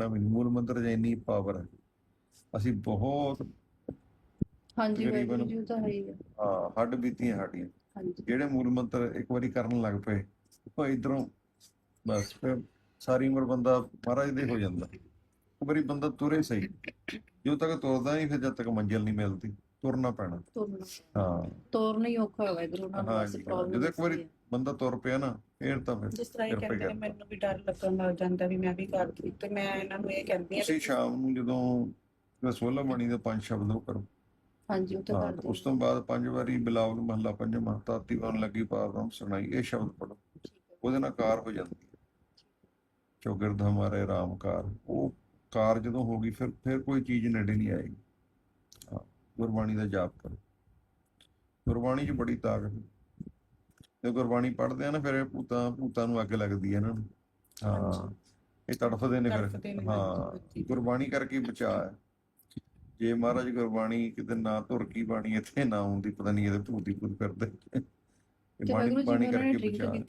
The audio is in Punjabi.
ਦੇਖਣਾ ਵੀ। ਮੂਲ ਮੰਤਰ 'ਚ ਇੰਨੀ ਪਾਵਰ ਹੈ। ਅਸੀਂ ਬਹੁਤ ਹਾਂਜੀ ਵਾਹਿਗੁਰੂ ਜੀ ਉਹ ਤਾਂ ਹੈ ਹੀ ਆ ਹਾਂ, ਹੱਡ ਬੀਤੀਆਂ ਸਾਡੀਆਂ। ਹਾਂਜੀ। ਜਿਹੜੇ ਮੂਲ ਮੰਤਰ ਇੱਕ ਵਾਰੀ ਕਰਨ ਲੱਗ ਪਏ ਉਹ ਇਧਰੋਂ ਬਸ ਫਿਰ ਸਾਰੀ ਉਮਰ ਬੰਦਾ ਮਹਾਰਾਜ ਦੇ ਹੋ ਜਾਂਦਾ। ਇੱਕ ਵਾਰੀ ਬੰਦਾ ਤੁਰੇ ਸਹੀ ਜਦੋਂ ਤੱਕ ਤੁਰਦਾ ਨਹੀਂ ਫਿਰ ਜਦ ਤੱਕ ਮੰਜ਼ਿਲ ਨਹੀਂ ਮਿਲਦੀ। ਤੁਰਨਾ ਪੈਣਾ। ਤੁਰਨਾ। ਹਾਂ। ਤੋਰਨਾ ਹੀ ਔਖਾ ਹੈ ਵਾਹਿਗੁਰੂ ਨਾਲ ਹਾਂ ਬਸ ਜੀ, ਹਾਂ। ਪ੍ਰੋਬਲਮ ਜਦੋਂ ਇੱਕ ਵਾਰੀ ਬੰਦਾ ਤੁਰ ਪਿਆ ਨਾ ਫੇਰ ਤਾਂ ਫਿਰ ਜਿਸ ਤਰ੍ਹਾਂ ਇਹ ਕਹਿੰਦੇ ਨੇ। ਮੈਨੂੰ ਵੀ ਡਰ ਲੱਗਣ ਲੱਗ ਜਾਂਦਾ ਵੀ ਮੈਂ ਵੀ ਕਰਦੀ ਤੇ ਮੈਂ ਇਹਨਾਂ ਨੂੰ ਇਹ ਕਹਿੰਦੀ ਆ ਤੁਸੀਂ ਸ਼ਾਮ ਨੂੰ ਜਦੋਂ ਰਸੋਲਾ ਬਾਣੀ ਦੇ ਪੰਜ ਸ਼ਬਦ ਉਹ ਕਰੋ। ਹਾਂਜੀ ਉਹ ਤਾਂ ਕਰਦੇ ਉਸ ਤੋਂ ਬਾਅਦ ਪੰਜ ਵਾਰੀ ਬਿਲਾਵਲ ਮਹੱਲਾ ਪੰਜਵਾਂ ਤਾਤੀ ਵਨ ਲੱਗੀ ਪਾਰਮ ਸੁਣਾਈ ਇਹ ਸ਼ਬਦ ਪੜੋ ਉਹਦੇ ਨਾਲ ਕਾਰ ਹੋ ਜਾਂਦੀ ਹੈ। ਚੌਗਿਰਦ ਹਮਾਰੇ ਰਾਮ ਕਾਰ। ਉਹ ਕਾਰ ਜਦੋਂ ਹੋ ਗਈ ਫਿਰ ਫਿਰ ਕੋਈ ਚੀਜ਼ ਨੇੜੇ ਨਹੀਂ ਆਏਗੀ। ਗੁਰਬਾਣੀ ਦਾ ਜਾਪ ਕਰੋ ਗੁਰਬਾਣੀ 'ਚ ਬੜੀ ਤਾਕਤ ਹੈ ਜੇ ਗੁਰਬਾਣੀ ਪੜ੍ਹਦੇ ਆ ਨਾ ਫਿਰ ਇਹ ਭੂਤਾਂ ਭੂਤਾਂ ਨੂੰ ਅੱਗ ਲੱਗਦੀ ਹੈ ਨੂੰ ਹਾਂ। ਇਹ ਤੜਫਦੇ ਨੇ ਫਿਰ ਹਾਂ। ਗੁਰਬਾਣੀ ਕਰਕੇ ਬਚਾਅ ਹੈ ਜੇ ਮਹਾਰਾਜ ਗੁਰਬਾਣੀ ਕਿਤੇ ਨਾ ਧੁਰ ਕੀ ਬਾਣੀ ਇੱਥੇ ਨਾ ਆਉਂਦੀ ਪਤਾ ਨਹੀਂ ਇਹਦੇ ਭੂਤ ਭੂਤ ਕਰਦੇ ਇਹ ਬਾਣੀ ਕਰਕੇ। ਕੀਤੀ